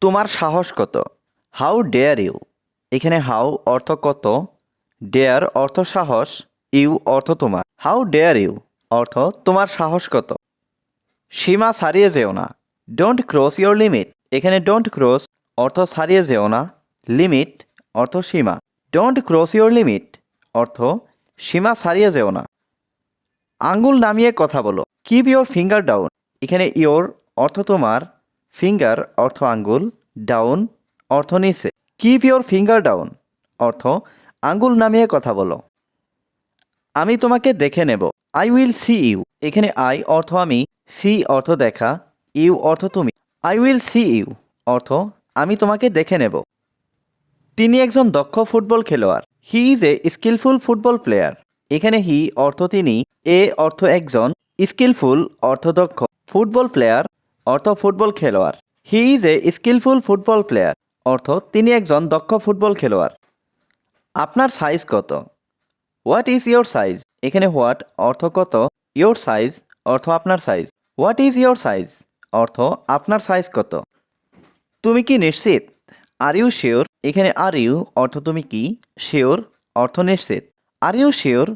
তোমার সাহস কত? হাউ ডেয়ার ইউ এখানে হাউ অর্থ কত? ডেয়ার অর্থ সাহস ইউ অর্থ তোমার। হাউ ডেয়ার ইউ অর্থ তোমার সাহস কত? সীমা ছাড়িয়ে যেও না। ডোন্ট ক্রস ইয়োর লিমিট এখানে ডোন্ট ক্রস অর্থ ছাড়িয়ে যেও না। লিমিট অর্থ সীমা। ডোন্ট ক্রস ইয়োর লিমিট অর্থ সীমা ছাড়িয়ে যেও না। আঙ্গুল নামিয়ে কথা বলো। কিপ ইয়োর ফিঙ্গার ডাউন এখানে ইয়োর অর্থ তোমার। ফিঙ্গার অর্থ আঙ্গুল ডাউন অর্থ নিচে। কিপ ইয়োর ফিঙ্গার ডাউন অর্থ আঙ্গুল নামিয়ে কথা বলো। আমি তোমাকে দেখে নেব। আই উইল সি ইউ এখানে আই অর্থ আমি সি অর্থ দেখা ইউ অর্থ তুমি। আই উইল সি ইউ অর্থ আমি তোমাকে দেখে নেব। তিনি একজন দক্ষ ফুটবল খেলোয়াড়। He is a skilful football player এখানে হি অর্থ তিনি, এ অর্থ একজন স্কিলফুল অর্থ দক্ষ ফুটবল প্লেয়ার অর্থ ফুটবল খেলোয়াড়। He is a skilful football player অর্থ তিনি একজন দক্ষ ফুটবল খেলোয়াড়। আপনার সাইজ কত? হোয়াট ইজ ইয়োর সাইজ এখানে হোয়াট অর্থ কত? ইয়োর সাইজ অর্থ আপনার size what is your size অর্থ আপনার সাইজ কত? তুমি কি নিশ্চিত? আর ইউ শিওর এখানে আর ইউ অর্থ তুমি কি? শিওর অর্থ নিশ্চিত। আর ইউ শিওর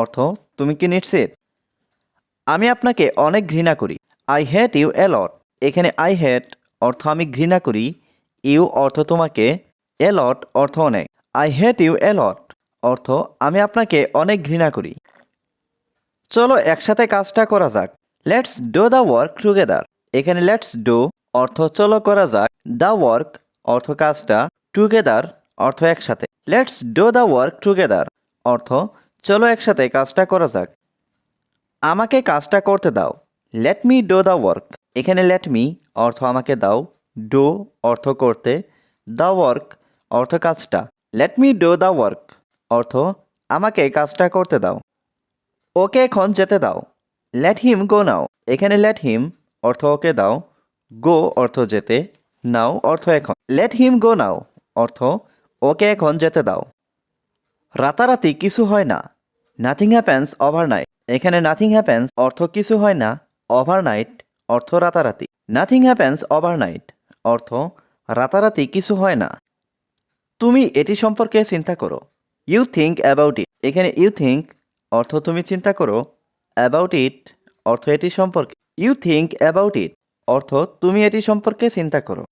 অর্থ তুমি কি নিশ্চিত? আমি আপনাকে অনেক ঘৃণা করি। I hate you a lot এখানে আই হ্যাট অর্থ আমি ঘৃণা করি। ইউ অর্থ তোমাকে এলট অর্থ অনেক আই হ্যাট ইউ এলট অর্থ আমি আপনাকে অনেক ঘৃণা করি। চলো একসাথে কাজটা করা যাক। Let's do the work together এখানে লেটস ডো অর্থ চলো করা যাক। দ্য ওয়ার্ক অর্থ কাজটা টুগেদার অর্থ একসাথে। Let's do the work together অর্থ চলো একসাথে কাজটা করা যাক। আমাকে কাজটা করতে দাও। Let me do the work এখানে লেট মি অর্থ আমাকে দাও। ডো অর্থ করতে। দ্য ওয়ার্ক অর্থ কাজটা। Let me do the work অর্থ আমাকে কাজটা করতে দাও। ওকে এখন যেতে দাও। লেট হিম গো নাও এখানে লেট হিম অর্থ ওকে দাও। গো অর্থ যেতে। নাও অর্থ এখন। লেট হিম গো নাও অর্থ ওকে এখন যেতে দাও। রাতারাতি কিছু হয় না। নাথিং হ্যাপেন্স ওভারনাইট এখানে নাথিং হ্যাপেন্স অর্থ কিছু হয় না। ওভারনাইট অর্থ রাতারাতি। নাথিং হ্যাপেন্স ওভারনাইট অর্থ রাতারাতি কিছু হয় না। তুমি এটি সম্পর্কে চিন্তা করো। ইউ থিঙ্ক অ্যাবাউট ইট এখানে ইউ থিঙ্ক অর্থ তুমি চিন্তা করো। অ্যাবাউট ইট অর্থ এটি সম্পর্কে। ইউ থিঙ্ক অ্যাবাউট ইট অর্থ তুমি এটি সম্পর্কে চিন্তা করো।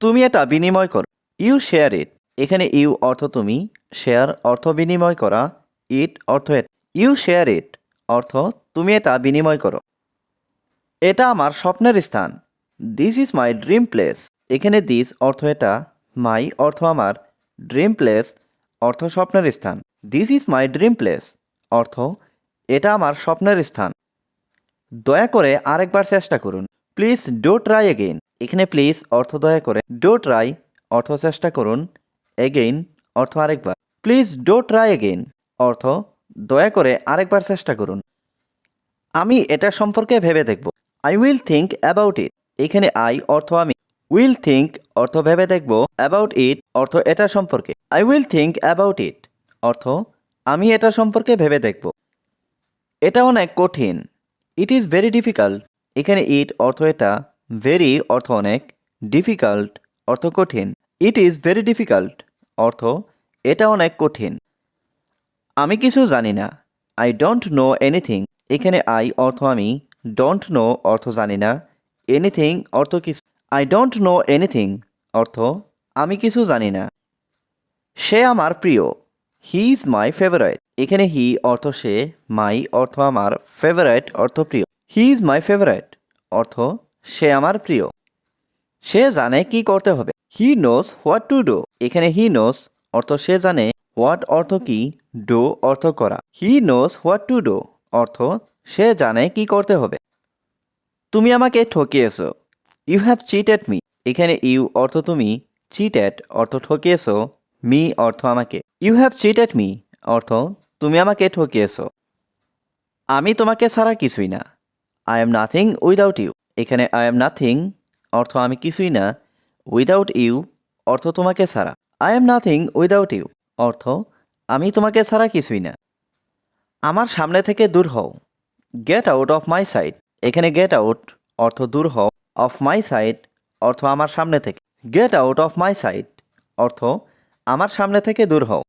তুমি এটা বিনিময় করো। ইউ শেয়ার ইট এখানে ইউ অর্থ তুমি। শেয়ার অর্থ বিনিময় করা। ইট অর্থ ইউ শেয়ার ইট অর্থ তুমি এটা বিনিময় করো। এটা আমার স্বপ্নের স্থান। This is my dream place এখানে দিস অর্থ এটা মাই অর্থ আমার ড্রিম প্লেস অর্থ স্বপ্নের স্থান। This is my dream place অর্থ এটা আমার স্বপ্নের স্থান। দয়া করে আরেকবার চেষ্টা করুন। প্লিজ ডো ট্রাই এগেইন এখানে প্লিজ অর্থ দয়া করে। ডো ট্রাই অর্থ চেষ্টা করুন। এগেইন অর্থ আরেকবার। প্লিজ ডো ট্রাই এগেইন অর্থ দয়া করে আরেকবার চেষ্টা করুন। আমি এটা সম্পর্কে ভেবে দেখব। I will think about it এখানে আই অর্থ আমি। উইল থিঙ্ক অর্থ ভেবে দেখব। অ্যাবাউট ইট অর্থ এটা সম্পর্কে। I will think about it অর্থ আমি এটা সম্পর্কে ভেবে দেখব। এটা অনেক কঠিন। ইট ইজ ভেরি ডিফিকাল্ট এখানে ইট অর্থ এটা। ভেরি অর্থ অনেক। ডিফিকাল্ট অর্থ কঠিন। ইট ইজ ভেরি ডিফিকাল্ট অর্থ এটা অনেক কঠিন। আমি কিছু জানি না। আই ডোন্ট নো এনিথিং এখানে আই অর্থ আমি। ডোন্ট নো অর্থ জানি না এনিথিং অর্থ কিছু আই ডোন্ট নো এনিথিং অর্থ আমি কিছু জানি না। সে আমার প্রিয় হি ইজ মাই ফেভারাইট এখানে হি অর্থ সে মাই অর্থ আমার ফেভারাইট অর্থ প্রিয়। হি ইজ মাই ফেভারাইট অর্থ সে আমার প্রিয়। সে জানে কি করতে হবে। He knows what to do এখানে হি নোস অর্থ সে জানে হোয়াট অর্থ কি ডো অর্থ করা। He knows what to do অর্থ সে জানে কি করতে হবে। তুমি আমাকে ঠকিয়েছো। ইউ হ্যাভ চিটেড মি এখানে ইউ অর্থ তুমি চিটেড অর্থ ঠকিয়েছো মি অর্থ আমাকে। ইউ হ্যাভ চিটেড মি অর্থ তুমি আমাকে ঠকিয়েছো। আমি তোমাকে ছাড়া কিছুই না। I am nothing without you এখানে আই এম নাথিং অর্থ আমি কিছুই না। উইদাউট ইউ অর্থ তোমাকে ছাড়া। I am nothing without you অর্থ আমি তোমাকে ছাড়া কিছুই না। আমার সামনে থেকে দূর হও। Get out of my side এখানে গেট আউট অর্থ দূর হও অফ মাই সাইড অর্থ আমার সামনে থেকে। Get out of my sight অর্থ আমার সামনে থেকে দূর হও।